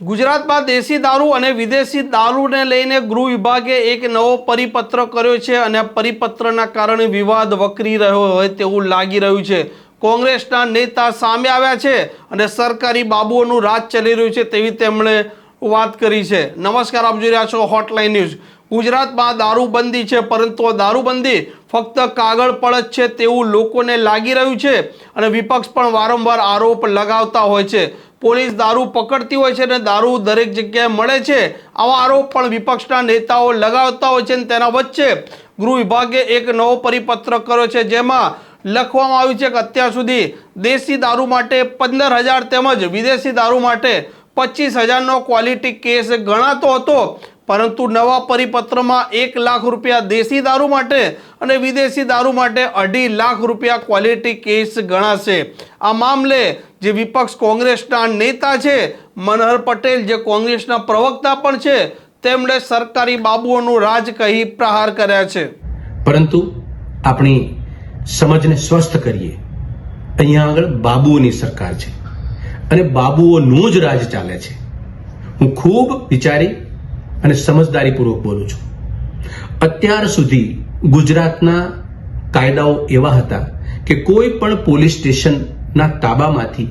ગુજરાતમાં દેશી દારૂ અને વિદેશી દારૂને લઈને ગૃહ વિભાગે એક નવો પરિપત્ર કર્યો છે અને પરિપત્રના કારણે વિવાદ વકરી રહ્યો હોય તેવું લાગી રહ્યું છે. કોંગ્રેસના નેતા સામે આવ્યા છે અને સરકારી બાબુઓનું રાજ ચાલી રહ્યું છે તેવી તેમણે વાત કરી છે. નમસ્કાર, આપ જોઈ રહ્યા છો હોટલાઇન ન્યૂઝ ગુજરાતમાં દારૂબંધી છે, પરંતુ દારૂબંધી ફક્ત કાગળ પર જ છે તેવું લોકોને લાગી રહ્યું છે અને વિપક્ષ પણ વારંવાર આરોપ લગાવતા હોય છે. પોલીસ દારૂ પકડતી હોય છે અને દારૂ દરેક જગ્યાએ મળે છે. આવા આરોપ પણ વિપક્ષના નેતાઓ લગાવતા હોય છે અને તેના વચ્ચે ગૃહ વિભાગે એક નવો પરિપત્ર કર્યો છે જેમાં લખવામાં આવ્યું છે કે અત્યાર સુધી દેશી દારૂ માટે પંદર હજાર તેમજ વિદેશી દારૂ માટે પચીસ હજારનો ક્વોલિટી કેસ ગણાતો હતો. પરંતુ નવા પરિપત્રમાં એક લાખ રૂપિયા દેશી દારૂ માટે અને વિદેશી દારૂ માટે અઢી લાખ રૂપિયા ક્વોલિટી કેસ ગણાશે. આ મામલે જે વિપક્ષ કોંગ્રેસના નેતા છે, મનહર પટેલ, જે કોંગ્રેસના પ્રવક્તા પણ છે, તેમણે સરકારી બાબુઓનું રાજ કહી પ્રહાર કર્યા છે. પરંતુ આપણી સમજને સ્વસ્થ કરીએ, અહીંયા આગળ બાબુઓની સરકાર છે અને બાબુઓનું જ રાજ ચાલે છે. હું ખૂબ વિચારી અને સમજદારીપૂર્વક બોલું છું. અત્યાર સુધી ગુજરાતના કાયદાઓ એવા હતા કે કોઈ પણ પોલીસ સ્ટેશનના તાબામાંથી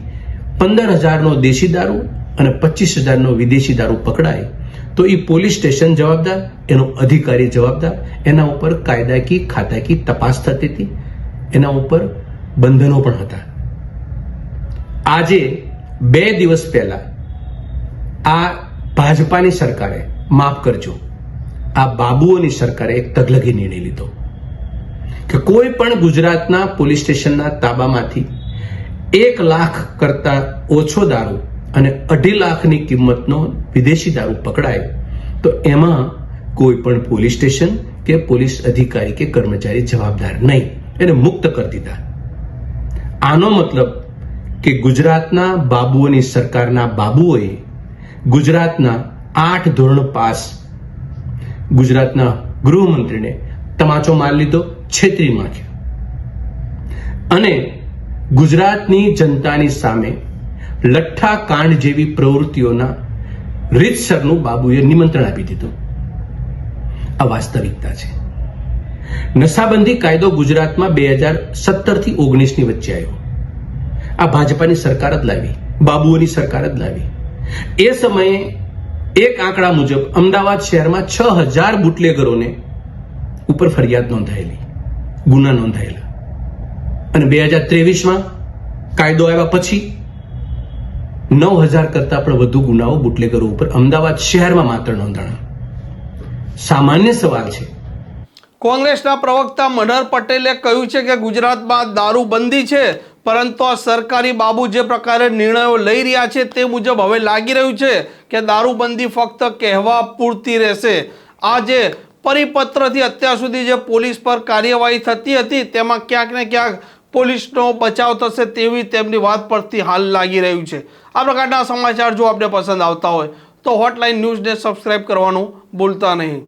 પંદર હજારનો દેશી દારૂ અને પચીસ હજારનો વિદેશી દારૂ પકડાય, તો એ પોલીસ સ્ટેશન જવાબદાર, એનો અધિકારી જવાબદાર, એના ઉપર કાયદાકી ખાતાકી તપાસ થતી હતી, એના ઉપર બંધનો પણ હતા. આજે બે દિવસ પહેલા આ ભાજપાની સરકારે માફ કરજો, આ બાબુઓની સરકારે એક તગલગી નિર્ણય લીધો કે કોઈ પણ ગુજરાતના પોલીસ સ્ટેશનના તાબામાંથી એક લાખ કરતા ઓછો દારૂ અને અઢી લાખની કિંમતનો વિદેશી દારૂ પકડાય, તો એમાં કોઈ પણ પોલીસ સ્ટેશન કે પોલીસ અધિકારી કે કર્મચારી જવાબદાર નહીં, એને મુક્ત કરી દીધા. આનો મતલબ કે ગુજરાતના બાબુઓની સરકારના બાબુઓએ ગુજરાતના આઠ ધોરણ પાસ. ગુજરાતના ગૃહમંત્રીને તમાચો માર લીધો, છેતરી નાખ્યો અને ગુજરાતની જનતાની સામે લઠ્ઠા કાંડ જેવી પ્રવૃત્તિઓના રીતસરનું બાબુએ નિમંત્રણ આપી દીધું. આ વાસ્તવિકતા છે. નશાબંધી કાયદો ગુજરાતમાં બે હજાર સત્તરથી ઓગણીસની વચ્ચે આવ્યો. આ ભાજપાની સરકાર જ લાવી, બાબુઓની સરકાર જ લાવી. એ સમયે એક આંકડા મુજબ અમદાવાદ શહેરમાં છ હજાર બુટલેગરોને ઉપર ફરિયાદ નોંધાયેલી, ગુના નોંધાયેલા. અને બે હજાર ત્રેવીસમાં કાયદો આવ્યા પછી નવ હજાર કરતા પણ વધુ ગુનાઓ બુટલેગરો ઉપર અમદાવાદ શહેરમાં માત્ર નોંધાણા. સામાન્ય સવાલ છે. કોંગ્રેસના પ્રવક્તા મનહર પટેલે કહ્યું છે કે ગુજરાતમાં દારૂબંધી છે. પરંતુ આ સરકારી બાબુ જે પ્રકારે નિર્ણયો લઈ રહ્યા છે તે મુજબ હવે લાગી રહ્યું છે કે દારૂબંધી ફક્ત કહેવા પૂરતી રહેશે. આ જે પરિપત્રથી અત્યાર સુધી જે પોલીસ પર કાર્યવાહી થતી હતી, તેમાં ક્યાંક ને ક્યાંક પોલીસનો બચાવ થશે તેવી તેમની વાત પરથી હાલ લાગી રહ્યું છે. આ પ્રકારના સમાચાર જો આપને પસંદ આવતા હોય, તો હોટલાઇન ન્યૂઝને સબસ્ક્રાઈબ કરવાનું ભૂલતા નહીં.